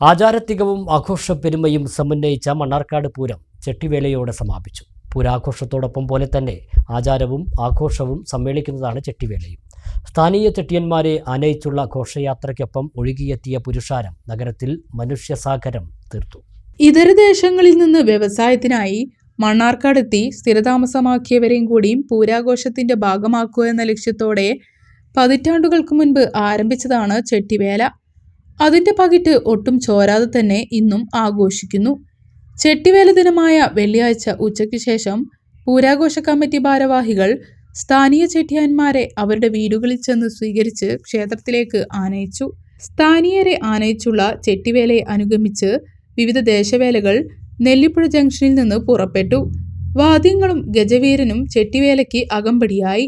ആചാരത്തികവും ആഘോഷപ്പെരുമയും സമന്വയിച്ച മണ്ണാർക്കാട് പൂരം ചെട്ടിവേലയോടെ സമാപിച്ചു. പൂരാഘോഷത്തോടൊപ്പം പോലെ തന്നെ ആചാരവും ആഘോഷവും സമ്മേളിക്കുന്നതാണ് ചെട്ടിവേലയും. സ്ഥാനീയ ചെട്ടിയന്മാരെ ആനയിച്ചുള്ള ഘോഷയാത്രയ്ക്കൊപ്പം ഒഴുകിയെത്തിയ പുരുഷാരം നഗരത്തിൽ മനുഷ്യസാഗരം തീർത്തു. ഇതര ദേശങ്ങളിൽ നിന്ന് വ്യവസായത്തിനായി മണ്ണാർക്കാടെത്തി സ്ഥിരതാമസമാക്കിയവരെയും കൂടിയും പൂരാഘോഷത്തിന്റെ ഭാഗമാക്കുക എന്ന ലക്ഷ്യത്തോടെ പതിറ്റാണ്ടുകൾക്ക് മുൻപ് ആരംഭിച്ചതാണ് ചെട്ടിവേല. അതിന്റെ പകിട്ട് ഒട്ടും ചോരാതെ തന്നെ ഇന്നും ആഘോഷിക്കുന്നു. ചെട്ടിവേല ദിനമായ വെള്ളിയാഴ്ച ഉച്ചയ്ക്ക് ശേഷം പൂരാഘോഷ കമ്മിറ്റി ഭാരവാഹികൾ സ്ഥാനീയ ചെട്ടിയാന്മാരെ അവരുടെ വീടുകളിൽ ചെന്ന് സ്വീകരിച്ച് ക്ഷേത്രത്തിലേക്ക് ആനയിച്ചു. സ്ഥാനീയരെ ആനയിച്ചുള്ള ചെട്ടിവേലയെ അനുഗമിച്ച് വിവിധ ദേശവേലകൾ നെല്ലിപ്പുഴ ജംഗ്ഷനിൽ നിന്ന് പുറപ്പെട്ടു. വാദ്യങ്ങളും ഗജവീരനും ചെട്ടിവേലയ്ക്ക് അകമ്പടിയായി.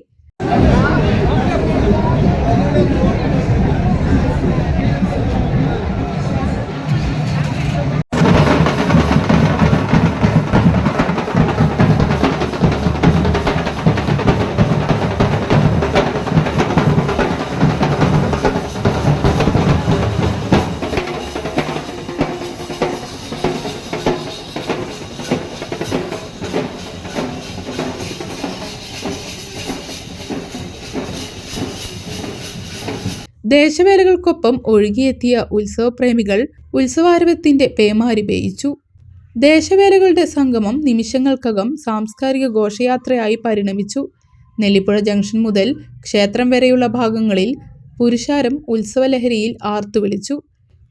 ദേശവേലകൾക്കൊപ്പം ഒഴുകിയെത്തിയ ഉത്സവപ്രേമികൾ ഉത്സവാരവത്തിന്റെ പേമാരി പേയിച്ചു ദേശവേലകളുടെ സംഗമം നിമിഷങ്ങൾക്കകം സാംസ്കാരിക ഘോഷയാത്രയായി പരിണമിച്ചു. നെല്ലിപ്പുഴ ജംഗ്ഷൻ മുതൽ ക്ഷേത്രം വരെയുള്ള ഭാഗങ്ങളിൽ പുരുഷാരം ഉത്സവലഹരിയിൽ ആർത്തുവിളിച്ചു.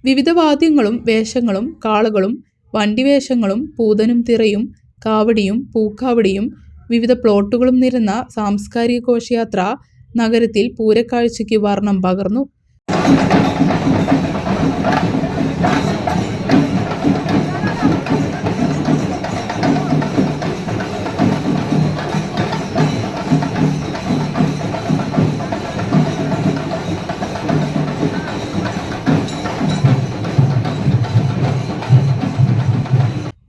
വിവിധ വാദ്യങ്ങളും വേഷങ്ങളും കാളകളും വണ്ടിവേഷങ്ങളും പൂതനും തിറയും കാവടിയും പൂക്കാവടിയും വിവിധ പ്ലോട്ടുകളും നിരന്ന സാംസ്കാരിക ഘോഷയാത്ര നഗരത്തിൽ പൂരക്കാഴ്ചയ്ക്ക് വർണം പകർന്നു.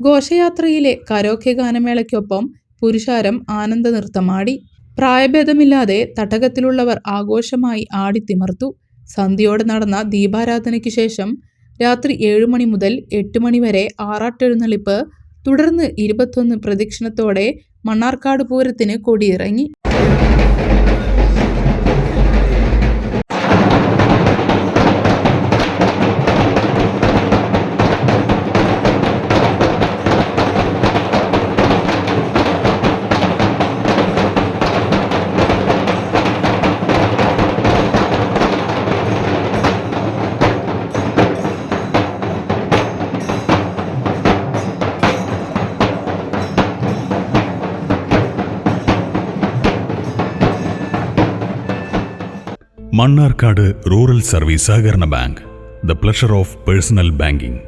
ഘോഷയാത്രയിലെ കരോക്കെ ഗാനമേളയ്ക്കൊപ്പം പുരുഷാരം ആനന്ദ നൃത്തമാടി പ്രായഭേദമില്ലാതെ തട്ടകത്തിലുള്ളവർ ആഘോഷമായി ആടിത്തിമർത്തു സന്ധ്യയോടെ നടന്ന ദീപാരാധനയ്ക്ക് ശേഷം രാത്രി ഏഴു മണി മുതൽ എട്ട് മണി വരെ ആറാട്ടെഴുന്നള്ളിപ്പ് തുടർന്ന് ഇരുപത്തൊന്ന് പ്രദക്ഷിണത്തോടെ മണ്ണാർക്കാട് പൂരത്തിന് കൊടിയിറങ്ങി. മണ്ണാർക്കാട് റൂറൽ സർവീസ് സഹകരണ bank the pleasure of personal banking.